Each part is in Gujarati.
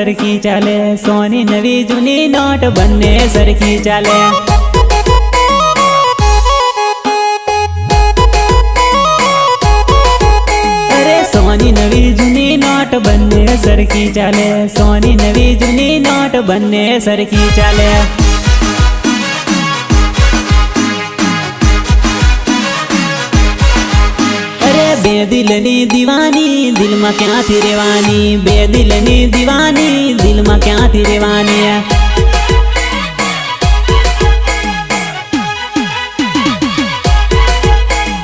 સરખી ચાલે. સોની નવી જૂની નોટ બંને સરખી ચાલે. અરે સોની નવી જૂની નોટ બંને સરખી ચાલે. સોની નવી જૂની નોટ બંને સરખી ચાલે. દિલની દીવાની દિલમાં ક્યાંથી રહેવાની બે દિલની દીવાની દિલમાં ક્યાંથી રહેવાની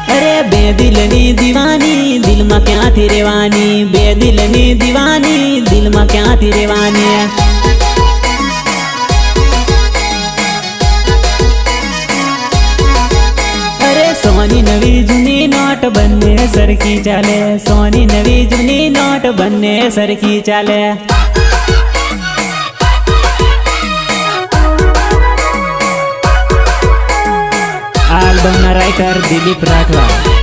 અરે બે દિલની દીવાની દિલમાં ક્યાંથી રહેવાની બે દિલની દીવાની દિલમાં ક્યાંથી રહેવાની સરખી ચાલે. સોની નવી જૂની નોટ બંને સરખી ચાલે. આલ્બમના રાઇટર દિલીપ રાઠવા.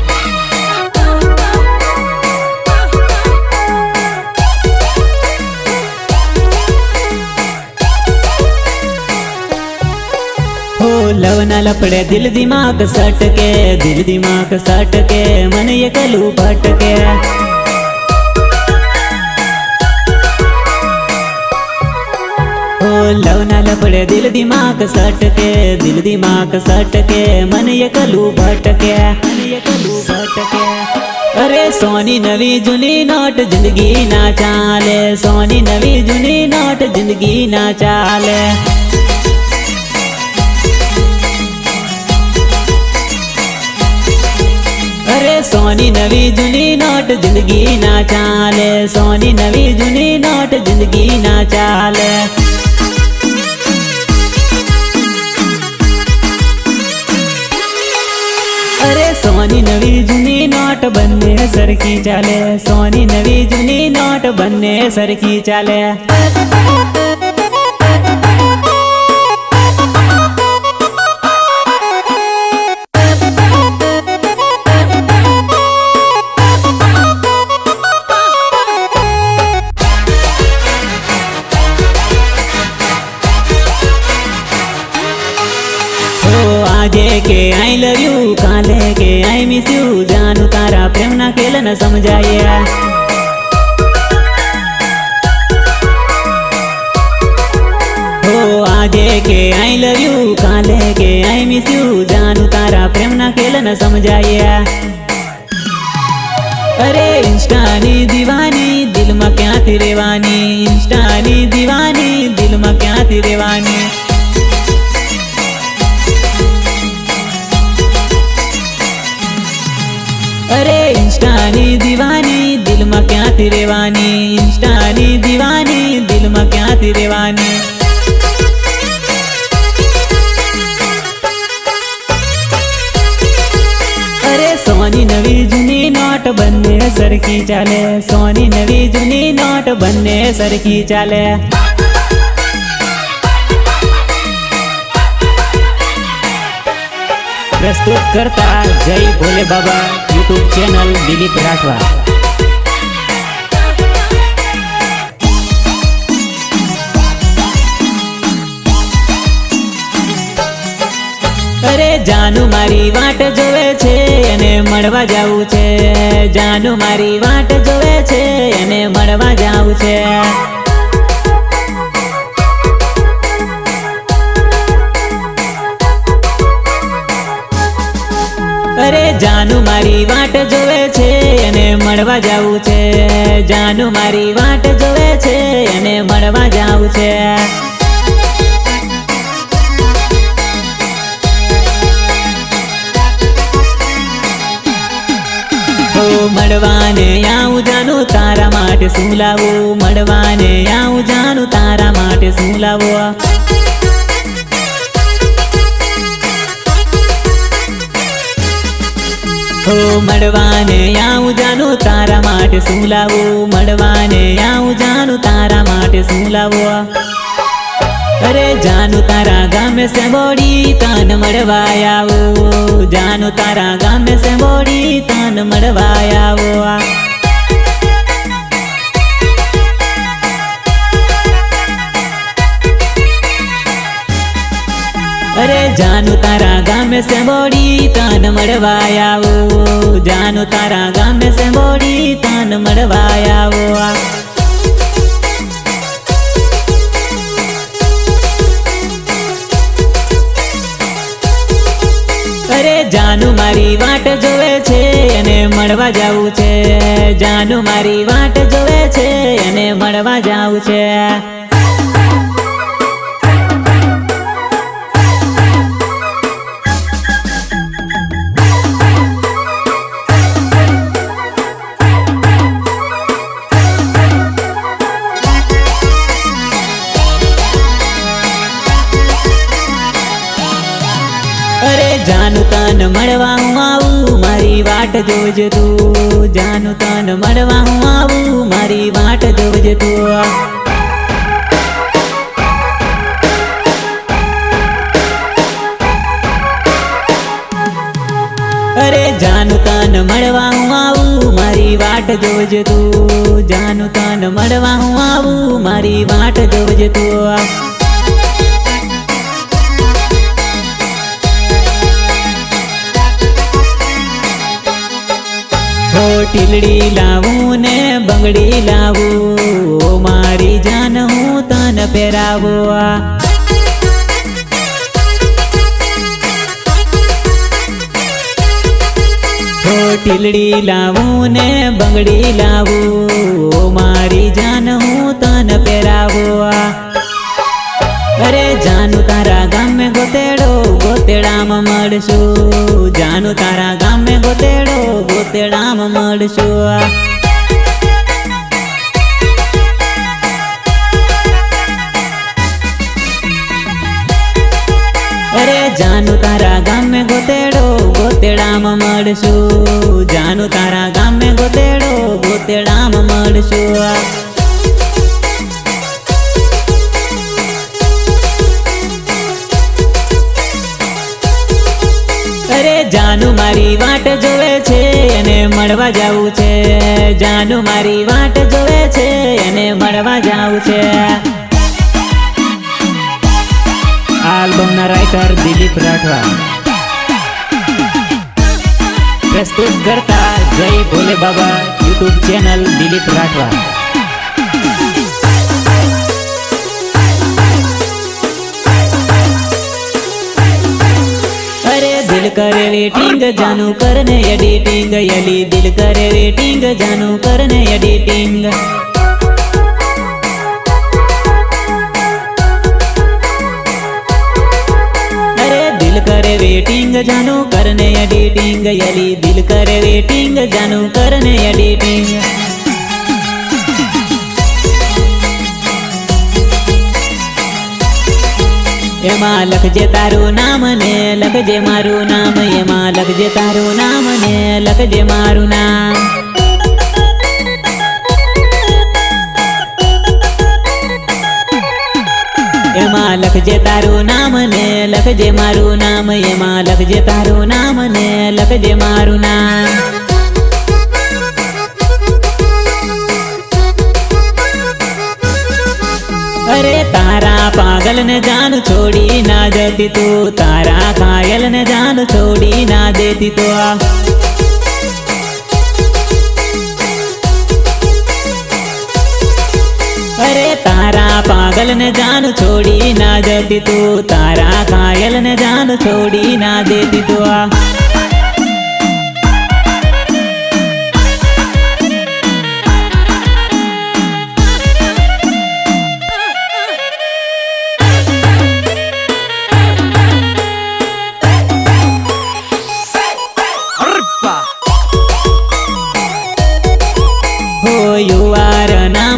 લવના લપડે દિલ દિમાગ સટકે દિલ દિમાગ સટકે મને એકલું ભટકે લવના લપડે દિલ દિમાગ સટકે દિલ દિમાગ સટકે મને એકલું ભટકે એકલું ભટકે અરે સોની નવી જૂની નોટ જિંદગી ના ચાલે સોની નવી જૂની નોટ જિંદગી ના ચાલે સોની નવી જૂની નોટ જિંદગી ના ચાલે સોની નવી જૂની નોટ જિંદગી ના ચાલે અરે સોની નવી જૂની નોટ બંને સરખી ચાલે સોની નવી જૂની નોટ બંને સરખી ચાલે કે આઈ લવ યુ કાલે કે આઈ મિસ યુ જાનું તારા પ્રેમના ખેલ ન સમજાય ઓ આજે કે આઈ લવ યુ કાલે કે આઈ મિસ યુ જાનું તારા પ્રેમના ખેલ ન સમજાય અરે ઇન્સ્ટાની દીવાની દિલમાં ક્યાંથી રહેવાની ઇન્સ્ટાની દીવાની દિલમાં ક્યાંથી રહેવાની અરે ઇન્સ્ટાની દીવાની દિલમાં ક્યાંથી રહેવાની? ઇન્સ્ટાની દીવાની દિલમાં ક્યાંથી રહેવાની? અરે સોની નવી જૂની નોટ બંને સરખી ચાલે. સોની નવી જૂની નોટ બંને સરખી ચાલે. પ્રસ્તુત કરતા જય ભોલે બાબા યુટ્યુબ ચેનલ દિલીપ રાઠવા. અરે જાનુ મારી વાટ જોવે છે, એને મળવા જાવું છે. જાનુ મારી વાટ જોવે છે, એને મળવા જાવું છે. મારી વાટ જોવે છે એને મળવા જાવું છે. જાનુ મારી વાટ જોવે છે એને મળવા જાવું છે. મળવાને આવું જાનું તારા માટે શું લાવું? મળવાને આવું જાનું તારા માટે શું લાવો? હો મળવાને આવું જાનું તારા માટે શું લાવો મળવાને આવું જાનું તારા માટે શું લાવો અરે જાનું તારા ગામે સે બોડી તન મળવા આવો, જાનુ તારા ગામે સે બોડી તન મળવા આવો. જાનુ તારા ગામે સેંબોડી તાન મળવા આવો જાનુ તારા ગામે સેંબોડી તન મળવા અરે જાનુ મારી વાટ જોવે છે અને મળવા જાવું છે. જાનુ મારી વાટ જોવે છે અને મળવા જાવું છે. જાનુ તન મળવા હું આવું, મારી વાટ જોજે તું. જાનું તન મળવા હું આવું, મારી વાટ જોજે તું. અરે જાનુ તન મળવા હું આવું, મારી વાટ જોજે તું. જાનું તન મળવા હું આવું, મારી વાટ જોજે તું. ટીલડી લાવું ને બંગડી લાવું. મારી જાન, હું તન પહેરાવો. આ ટીલડી લાવું ને બંગડી લાવું. મારી જાન, હું તન પહેરાવો. આ અરે જાનુ ગોતેડામાં મળશું. જાનુ તારા ગામે ગોતેડો, ગોતેડામાં મળશું. જાનુ તારા ગામે ગોતેડો, ગોતેડામાં મળશું. જાનુ તારા ગામે ગોતેડો, ગોતેડામાં મળશું. જાવું છે. જાનુ મારી વાટ જોવે છે, એને મળવા જાવું છે. આલ્બમના રાઇટર દિલીપ રાઠવા. પ્રસ્તુત કરતા જય ભોલે બાબા, યુટ્યુબ ચેનલ દિલીપ રાઠવા. દિલ કરે વેટિંગ જાનું કરને એડિટિંગ યલી દિલ કરે વેટિંગ જાનું કરને એડિટિંગ કરે વેટિંગ જાનું કરને એડિટિંગ યલી દિલ કરે વેટિંગ જાનું કરને એડિટિંગ એમાં લખજે તારું નામ ને લખજે મારું નામ એમાં લખજે તારું નામ ને લખજે મારું નામ. એમાં લખજે તારું નામ ને લખજે મારું નામ એમાં લખજે તારું નામ ને લખજે મારું નામ. પાગલ ને જાન છોડી ના દેતી તું, તારા કાયલ ને જાન છોડી ના દેતી તો આ. અરે તારા પાગલ ને જાન છોડી ના દેતી તું, તારા કાયલ ને જાન છોડી ના દેતી તો આ.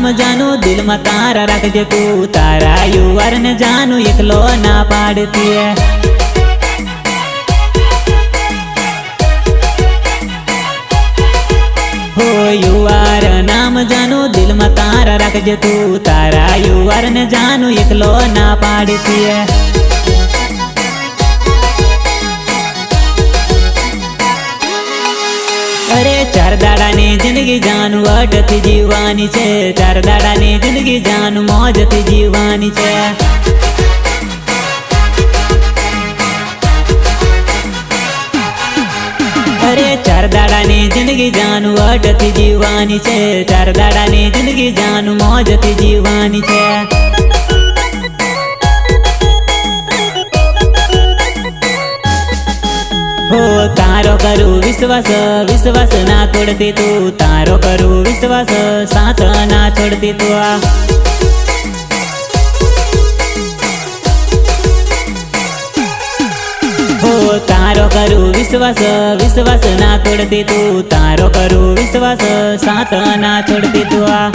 નામ જાનું, દિલમાં તારા રાખજે તું. તારા યુવાર ને જાનું, એકલો ના પાડતી હો યુવાર, નામ જાનું, દિલમાં તારા રાખજે તું. તારા યુવાર ને જાનું, એકલો ના પાડતી અરે ચાર દાડાની જિંદગી જાન વટથી જીવવાની છે. ચાર દાડાની જિંદગી જાન મોજથી જીવવાની છે. અરે ચાર દાડાની જિંદગી જાન વટથી જીવવાની છે. ચાર દાડાની જિંદગી જાન મોજથી જીવવાની છે. તારો કરું વિશ્વાસ વિશ્વાસ ના છોડતી તું. તારો કરું વિશ્વાસ, સાથ ના છોડતી તું આ. તારો કરું વિશ્વાસ વિશ્વાસ ના છોડતી તું. તારો કરું વિશ્વાસ, સાથ ના છોડતી તું આ.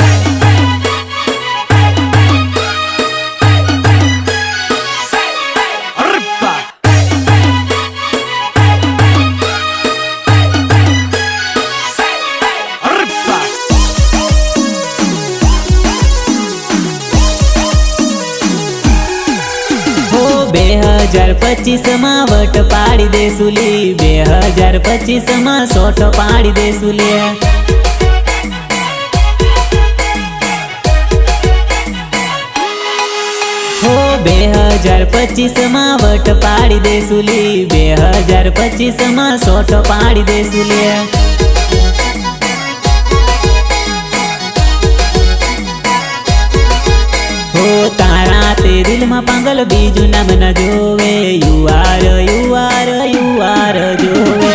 બે હજાર પચીસમાં વટ પાડી દેશું લી. બે હજાર પચીસમાં સોટ પાડી દેશું લે. હો બે હજાર પચીસમાં વટ પાડી દેશું લી. બે હજાર પચીસમાં સોટ પાડી દેશું સુલી તે દિલમાં પાંગલ બીજું નામ ના જોવે. યુઆર યુ આર જોવે.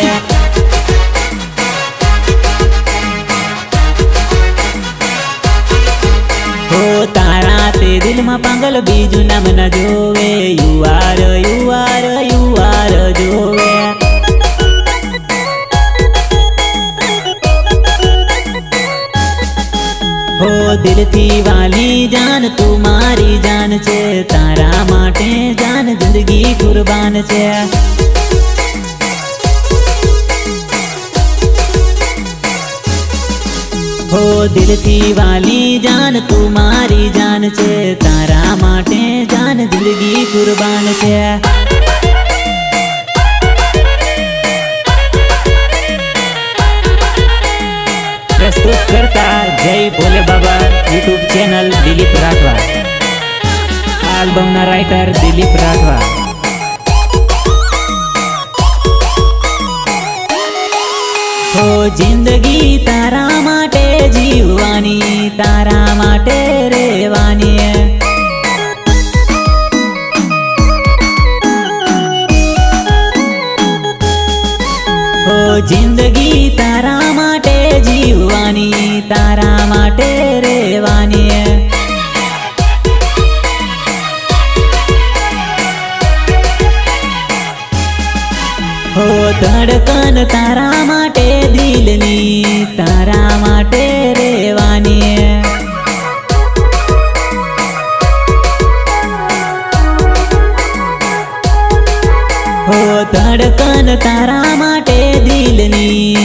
હો તારા, તે દિલમાં પાંગલ બીજું નામ ના જોવે. યુઆર યુઆર યુઆર દિલથી વાલી જાન તું મારી જાન છે તારા માટે જાન જિંદગી કુરબાન છે હો દિલથી વાલી જાન તું મારી જાન છે તારા માટે જાન જિંદગી કુરબાન છે કરતા જય ભોલે યુટ્યુબ ચેનલ દિલીપ રાઠવા આ આલ્બમના રાઇટર દિલીપ રાઠવા હો જિંદગી તારા માટે જીવવાની તારા માટે રહેવાની હો જિંદગી તારા માટે જીવવાની ધડકન તારા માટે દિલની તારા માટે રેવાની હો ધડકન તારા માટે દિલની